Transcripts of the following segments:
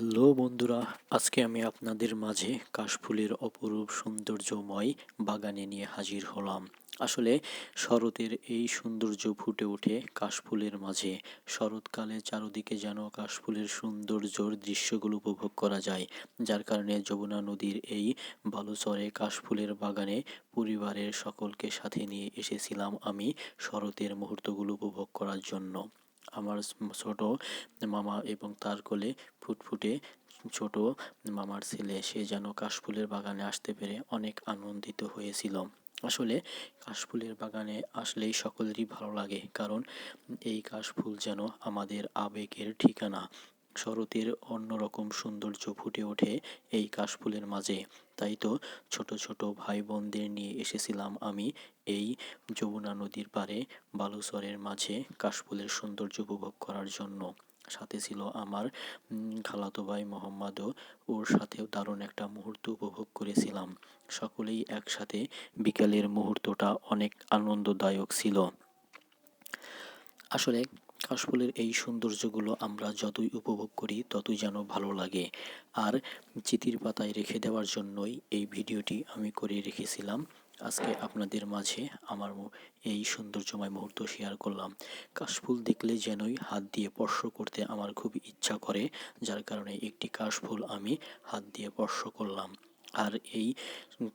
Hello বন্ধুরা, আজকে আমি আপনাদের মাঝে কাশফুলের অপরূপ সৌন্দর্যময় বাগানে নিয়ে হাজির হলাম। আসলে শরতের এই সৌন্দর্য ফুটে ওঠে কাশফুলের মাঝে। শরৎকালে চারদিকে যেন কাশফুলের সৌন্দর্যর দৃশ্যগুলো উপভোগ করা যায়, যার কারণে যমুনা নদীর এই বালুচরে কাশফুলের বাগানে পরিবারের সকলকে সাথে নিয়ে এসেছিলাম আমি শরতের মুহূর্তগুলো উপভোগ করার জন্য। আমার ছোট মামা এবং তার কোলে ফুটফুটে ছোট মামার ছেলে। সে যেন কাশফুলের বাগানে আসতে পেরে অনেক আনন্দিত হয়েছিল। আসলে কাশফুলের বাগানে আসলেই সকলেরই ভালো লাগে, কারণ এই কাশফুল যেন আমাদের আবেগের ঠিকানা। শরতের অন্যরকম সৌন্দর্য ফুটে ওঠে এই কাশফুলের মাঝে। তাই তো ছোট ছোট ভাই বোনদের নিয়ে এসেছিলাম আমি এই যমুনা নদীর পাড়ে বালুচরের মাঝে কাশফুলের সৌন্দর্য উপভোগ করার জন্য। সাথে ছিল আমার খালাতো ভাই মোহাম্মদও। ওর সাথেও দারুণ একটা মুহূর্ত উপভোগ করেছিলাম। সকলেই একসাথে বিকালের মুহূর্তটা অনেক আনন্দদায়ক ছিল। আসলে কাশফুলের এই সৌন্দর্যগুলো আমরা যতই উপভোগ করি, ততই যেন ভালো লাগে। আর চিতির পাতায় রেখে দেওয়ার জন্যই এই ভিডিওটি আমি করে রেখেছিলাম। আজকে আপনাদের মাঝে আমার এই সৌন্দর্যময় মুহূর্ত শেয়ার করলাম। কাশফুল দেখলে যেনই হাত দিয়ে স্পর্শ করতে আমার খুব ইচ্ছা করে, যার কারণে একটি কাশফুল আমি হাত দিয়ে স্পর্শ করলাম। আর এই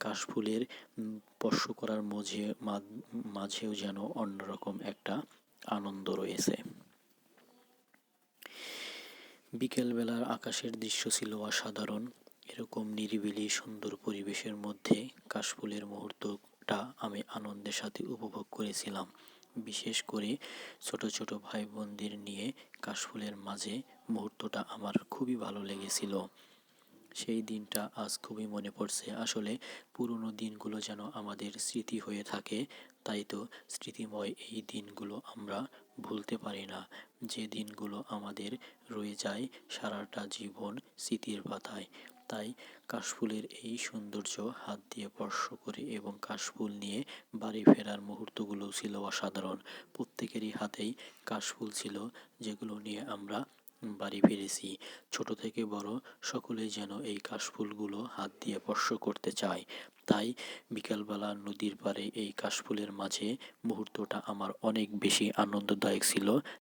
কাশফুলের স্পর্শ করার মাঝে মাঝেও যেন অন্যরকম একটা আনন্দ রয়েছে। বিকেলবেলার আকাশের দৃশ্য ছিল অসাধারণ। এরকম নিরিবিলি সুন্দর পরিবেশের মধ্যে কাশফুলের মুহূর্তটা আমি আনন্দের সাথে উপভোগ করেছিলাম। বিশেষ করে ছোট ছোট ভাই বোনদের নিয়ে কাশফুলের মাঝে মুহূর্তটা আমার খুবই ভালো লেগেছিল। সেই দিনটা আজ খুবই মনে পড়ছে। আসলে পুরনো দিনগুলো যেন আমাদের স্মৃতি হয়ে থাকে, তাই তো স্মৃতিময় এই দিনগুলো আমরা ভুলতে পারি না। যে দিনগুলো আমাদের রয়ে যায় সারাটা জীবন স্মৃতির পাতায়, তাই কাশফুলের এই সৌন্দর্য হাত দিয়ে স্পর্শ করে এবং কাশফুল নিয়ে বাড়ি ফেরার মুহূর্তগুলো ছিল অসাধারণ। প্রত্যেকেরই হাতেই কাশফুল ছিল, যেগুলো নিয়ে আমরা বাড়ি ফিরেছি। ছোট থেকে বড় সকলেই যেন এই কাশফুলগুলো হাত দিয়ে স্পর্শ করতে চায়। তাই বিকালবেলা নদীর পাড়ে এই কাশফুলের মাঝে মুহূর্তটা আমার অনেক বেশি আনন্দদায়ক ছিল।